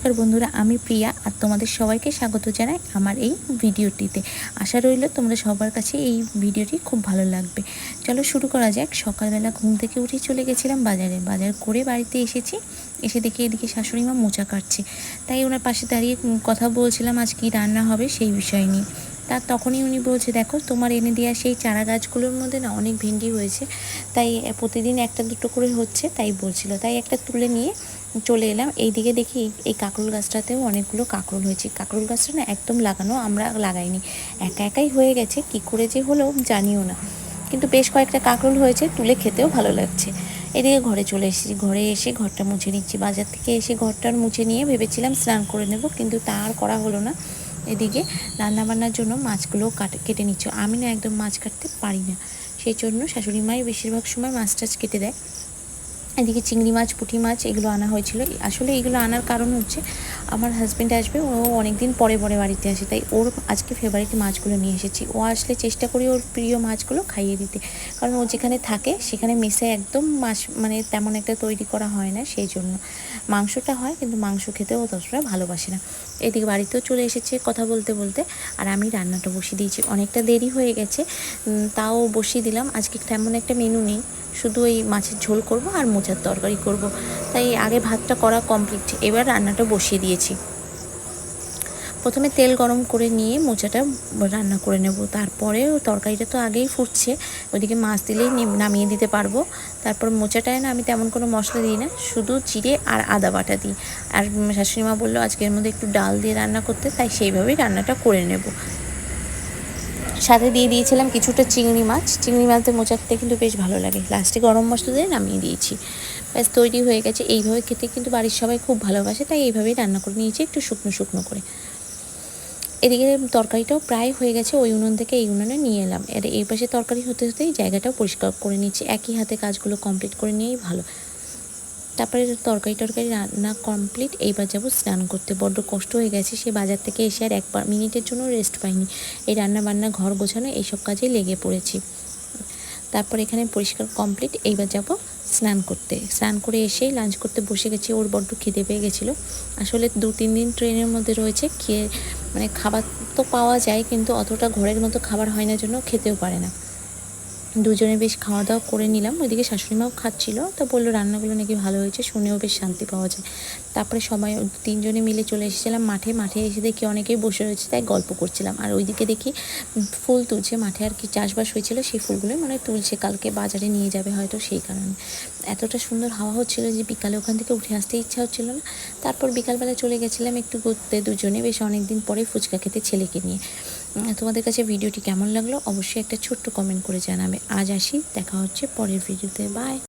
নমস্কার বন্ধুরা, আমি প্রিয়া আর তোমাদের সবাইকে স্বাগত জানাই আমার এই ভিডিওটিতে। আশা রইল তোমরা সবার কাছে এই ভিডিওটি খুব ভালো লাগবে। চলো শুরু করা যাক। সকালবেলা ঘুম থেকে উঠে চলে গেছিলাম বাজারে। বাজার করে বাড়িতে এসেছি। এসে দেখি এদিকে শাশুড়ি মা মোচা কাটছে। তাই ওনার পাশে দাঁড়িয়ে কথা বলছিলাম, আজ কী রান্না হবে সেই বিষয় নিয়ে। তার তখনই উনি বলছে, দেখো, তোমার এনে দেওয়া সেই চারা গাছগুলোর মধ্যে না অনেক ভেন্ডি হয়েছে। তাই প্রতিদিন একটা দুটো করে হচ্ছে। তাই বলছিল। তাই একটা তুলে নিয়ে চলে এলাম। এইদিকে দেখি এই কাঁকরোল গাছটাতেও অনেকগুলো কাঁকরোল হয়েছে। কাঁকরোল গাছটা না একদম লাগানো আমরা লাগাইনি। একা একাই হয়ে গেছে, কি করে যে হলো জানিও না। কিন্তু বেশ কয়েকটা কাঁকরোল হয়েছে, তুলে খেতেও ভালো লাগছে। এদিকে ঘরে চলে এসেছি। ঘরে এসে ঘরটা মুছে নিচ্ছি। বাজার থেকে এসে ঘরটার মুছে নিয়ে ভেবেছিলাম স্নান করে নেব, কিন্তু তা আর করা হলো না। এদিকে রান্নাবান্নার জন্য মাছগুলো কাটে, কেটে নিচ্ছ। আমি না একদম মাছ কাটতে পারি না। সেই জন্য শাশুড়ি মাই বেশিরভাগ সময় মাছ টাছ কেটে দেয়। এদিকে চিংড়ি মাছ পুঁটি মাছ এগুলো আনা হয়েছিল। আসলে এগুলো আনার কারণ হচ্ছে আমার হাজব্যান্ড আসবে, ও অনেক দিন পরে পরে বাড়িতে আসে, তাই ওর আজকে ফেভারিট মাছগুলো নিয়ে এসেছি। ও আসলে চেষ্টা করি ওর প্রিয় মাছগুলো খাইয়ে দিতে, কারণ ও যেখানে থাকে সেখানে মেসে একদম মাছ মানে তেমন একটা তৈরি করা হয় না সেই জন্য। মাংসটা হয়, কিন্তু মাংস খেতে ও ততটা ভালোবাসে না। এদিকে বাড়িতেও চলে এসেছে কথা বলতে বলতে, আর আমি রান্নাটা বসিয়ে দিয়েছি। অনেকটা দেরি হয়ে গেছে তাও বসিয়ে দিলাম। আজকে তেমন একটা মেনু নেই, শুধু এই মাছের ঝোল করব আর মোচার তরকারি করব। তাই আগে ভাতটা করা কমপ্লিট এবার রান্নাটা বসিয়ে দিয়েছি। প্রথমে তেল গরম করে নিয়ে মোচাটা রান্না করে নেব। তারপরে তরকারিটা তো আগেই ফুটছে, ওইদিকে মাছ দিলেই নামিয়ে দিতে পারব। তারপর মোচাটায় না আমি তেমন কোনো মশলা দিই না, শুধু জিরে আর আদা বাটা দিই। আর শাশুড়ি মা বলল, আজকের মধ্যে একটু ডাল দিয়ে রান্না করতে। তাই সেইভাবেই রান্নাটা করে নেব। সাথে দিয়ে দিয়েছিলাম কিছুটা চিংড়ি মাছ। চিংড়ি মাছতে মোচাতে কিন্তু বেশ ভালো লাগে। লাস্টে গরম মশলা দিয়ে নামিয়ে দিয়েছি। ব্যাস, তৈরি হয়ে গেছে। এইভাবে খেতে কিন্তু বাড়ির সবাই খুব ভালোবাসে, তাই এইভাবেই রান্না করে নিয়েছি একটু শুকনো শুকনো করে। এদিকে তরকারিটাও প্রায় হয়ে গেছে, ওই উনুন থেকে এই উনুনে নিয়ে এলাম। এর, এই পাশে তরকারি হতে হতেই জায়গাটাও পরিষ্কার করে নিচ্ছি একই হাতে কাজগুলো কমপ্লিট করে নিয়েই ভালো। তারপরে তরকারি টরকারি রান্না কমপ্লিট এইবার যাব স্নান করতে। বড্ড কষ্ট হয়ে গেছে, সে বাজার থেকে এসে আর একবার মিনিটের জন্য রেস্ট পাইনি। এই রান্না বান্না ঘর গোছানো, এইসব কাজে লেগে পড়েছি। তারপর এখানে পরিষ্কার কমপ্লিট এইবার যাব স্নান করতে। স্নান করে এসেই লাঞ্চ করতে বসে গেছি, ওর বড্ড খিদে পেয়ে গেছিল। আসলে দু, তিন দিন ট্রেনের মধ্যে রয়েছে, খেয়ে মানে খাবার তো পাওয়া যায়, কিন্তু অতটা ঘরের মতো খাবার হয় না জন্য খেতেও পারে না। দুজনে বেশ খাওয়া দাওয়া করে নিলাম। ওইদিকে শাশুড়িমাও খাচ্ছিল। তো বলল, রান্নাগুলো নাকি ভালো হয়েছে, শুনেও বেশ শান্তি পাওয়া যায়। তারপরে সবাই তিনজনে মিলে চলে এসেছিলাম মাঠে। মাঠে এসে দেখি অনেকেই বসে রয়েছে, তাই গল্প করছিলাম। আর ওইদিকে দেখি ফুল তুলছে। মাঠে আর কি চাষবাস হয়েছিল, সেই ফুলগুলো মানে তুলছে। কালকে বাজারে নিয়ে যাবে হয়তো সেই কারণে। এতটা সুন্দর হাওয়া হচ্ছিল যে বিকালে ওখান থেকে উঠে আসতে ইচ্ছা হচ্ছিল না। তারপর বিকালবেলা চলে গেছিলাম একটু ঘুরতে দুজনে। বেশ অনেক দিন পরে ফুচকা খেতে ছেলেকে নিয়ে। তোমাদের কাছে ভিডিওটি কেমন লাগল? অবশ্যই একটা ছোট্ট কমেন্ট করে জানাবে। আজ আসি, দেখা হচ্ছে পরের ভিডিওতে বাই